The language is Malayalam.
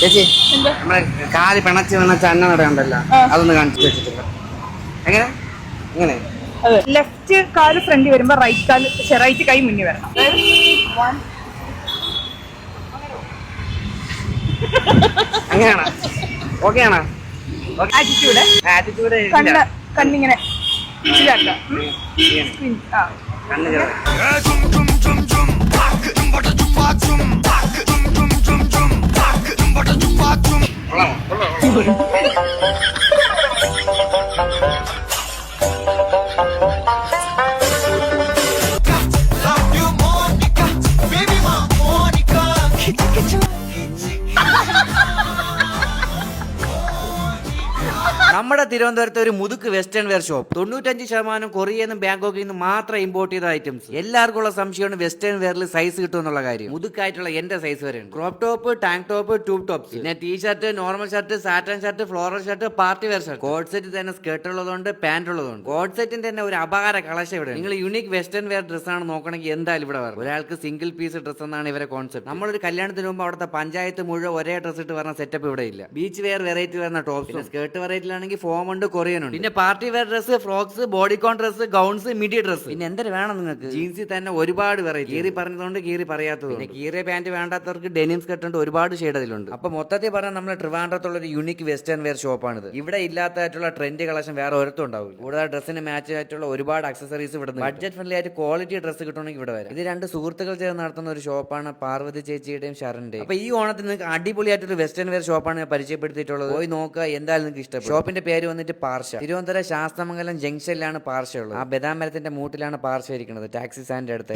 ചേച്ചി? നമ്മളെ കാൽ പിണച്ച് പിണച്ച് അന്ന നടയുണ്ടല്ലോ. അതൊന്ന് കാണിച്ചു വെച്ചിട്ടില്ല. എങ്ങനെ? എങ്ങനെ? അതെ. ലെഫ്റ്റ് കാൽ ഫ്രണ്ട് വരുമ്പോ റൈറ്റ് കാൽ റൈറ്റ് കൈ മുന്നിൽ വരണം. അങ്ങനെയാണോ? ഓക്കെ. ആണോ ആറ്റിറ്റ്യൂഡ് ആറ്റിറ്റ്യൂഡ് കണ്ണ് കണ്ണിങ്ങനെ കണ്ണ് কি നമ്മുടെ തിരുവനന്തപുരത്ത് ഒരു മുതുക്ക് വെസ്റ്റേൺ വെയർ ഷോപ്പ് തൊണ്ണൂറ്റഞ്ച് ശതമാനം കൊറിയയിൽ നിന്നും ബാങ്കോക്കിൽ നിന്നും മാത്രം ഇമ്പോർട്ട് ചെയ്ത ഐറ്റംസ് എല്ലാവർക്കും ഉള്ള സംശയമാണ് വെസ്റ്റേൺ വെയറിൽ സൈസ് കിട്ടും എന്നുള്ള കാര്യം. മുതുക്കായിട്ടുള്ള എന്റെ സൈസ് വരെ crop top tank top tube top പിന്നെ T shirt normal shirt satin shirt floral shirt party wear shirt code set തന്നെ സ്കേർട്ട് ഉള്ളതുകൊണ്ട് പാന്റ് ഉള്ളതുകൊണ്ട് കോഡ് സെറ്റിന് തന്നെ ഒരു അപാര കളശ ഇവിടെ നിങ്ങൾ യൂണിക് വെസ്റ്റേൺ വെയർ ഡ്രസ് ആണ് നോക്കണമെങ്കിൽ എന്തായാലും ഇവിടെ വരും ഒരാൾക്ക് സിംഗിൾ പീസ് ഡ്രസ് എന്നാണ് ഇവരെ കോൺസെപ്റ്റ് നമ്മളൊരു കല്യാണത്തിന് മുമ്പ് അവിടുത്തെ പഞ്ചായത്ത് മുഴുവൻ ഒരേ ഡ്രസ് ഇട്ട് വരുന്ന സെറ്റപ്പ് ഇവിടെ ഇല്ല. ബീച്ച് വെയർ വെറൈറ്റി വരുന്ന ടോപ്പ് സ്കേർട്ട് വെറൈറ്റിയിലാണെങ്കിൽ ഫോം ഉണ്ട് കൊറിയൻ ഉണ്ട്. പിന്നെ party wear dress frocks bodycon dress gowns midi dress പിന്നെ എന്തൊരു വേണം നിങ്ങൾക്ക്? ജീൻസിൽ തന്നെ ഒരുപാട് വെറൈറ്റി കീറി പറഞ്ഞതുകൊണ്ട് കീറി പറയാത്തത് പിന്നെ കീറിയ പാന്റ് വേണ്ടാത്തവർക്ക് ഡെനിംസ് സ്കർട്ട് ഉണ്ട് ഒരുപാട് ഷെയ്ഡ് അതിലുണ്ട്. അപ്പൊ മൊത്തത്തിൽ പറഞ്ഞാൽ നമ്മുടെ ട്രിവാൻഡ്രത്തുള്ള ഒരു യൂണിക് വെസ്റ്റേൺ വെയർ ഷോപ്പാണിത് ഇവിടെ ഇല്ലാത്തതായിട്ടുള്ള ട്രെൻഡ് കളക്ഷൻ വേറെ ഒരിടത്തും ഉണ്ടാവും കൂടുതൽ ഡ്രസ്സിന് മാച്ച് ആയിട്ടുള്ള ഒരുപാട് അക്സസറീസ് ഇവിടെ ബഡ്ജറ്റ് ഫ്രണ്ട്ലി ആയിട്ട് ക്വാളിറ്റി ഡ്രസ്സ് കിട്ടണമെങ്കിൽ ഇവിടെ വരാം. ഇത് രണ്ട് സുഹൃത്തുക്കൾ ചേർന്ന് നടത്തുന്ന ഒരു ഷോപ്പാണ് പാർവതി ചേച്ചിയുടെയും ശരണിന്റെയും. അപ്പൊ ഈ ഓണത്തിന് നിങ്ങൾക്ക് അടിപൊളിയായിട്ടൊരു വെസ്റ്റേൺ വെയർ ഷോപ്പാണ് ഞാൻ പരിചയപ്പെടുത്തിയിട്ടുള്ളത്. പോയി നോക്കുക എന്തായാലും നിങ്ങൾക്ക് ഇഷ്ടപ്പെടും. ഷോപ്പിന്റെ പേര് വന്നിട്ട് പാർശ തിരുവനന്തപുരം ശാസ്തമംഗലം ജംഗ്ഷനിലാണ് പാർശ ഉള്ളത് ആ ബദാം മരത്തിന്റെ മൂട്ടിലാണ് പാർശ ഇരിക്കുന്നത് ടാക്സി സ്റ്റാൻഡിന്റെ അടുത്ത്.